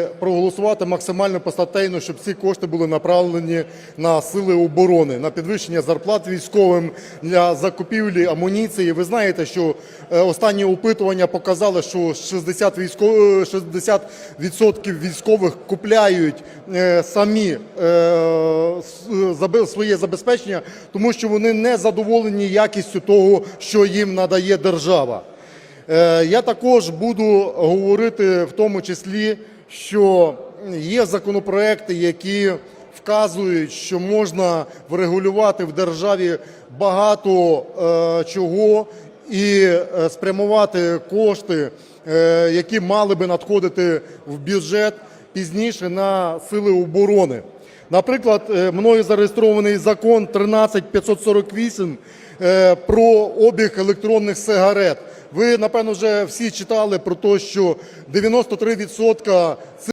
проголосувати максимально постатейно, щоб ці кошти були направлені на сили оборони, на підвищення зарплат військовим для закупівлі амуніції. Ви знаєте, що е, останні опитування показали, що 60 військових 60% військових купляють е, самі е, своє забезпечення, тому що вони не задоволені якістю того, що їм надає держава. Я також буду говорити в тому числі, що є законопроекти, які вказують, що можна врегулювати в державі багато е, чого і е, спрямувати кошти, е, які мали би надходити в бюджет пізніше на сили оборони. Наприклад, е, мною зареєстрований закон 13548 е, про обіг електронних сигарет. Ви, напевно, вже всі читали про те, що 93% цих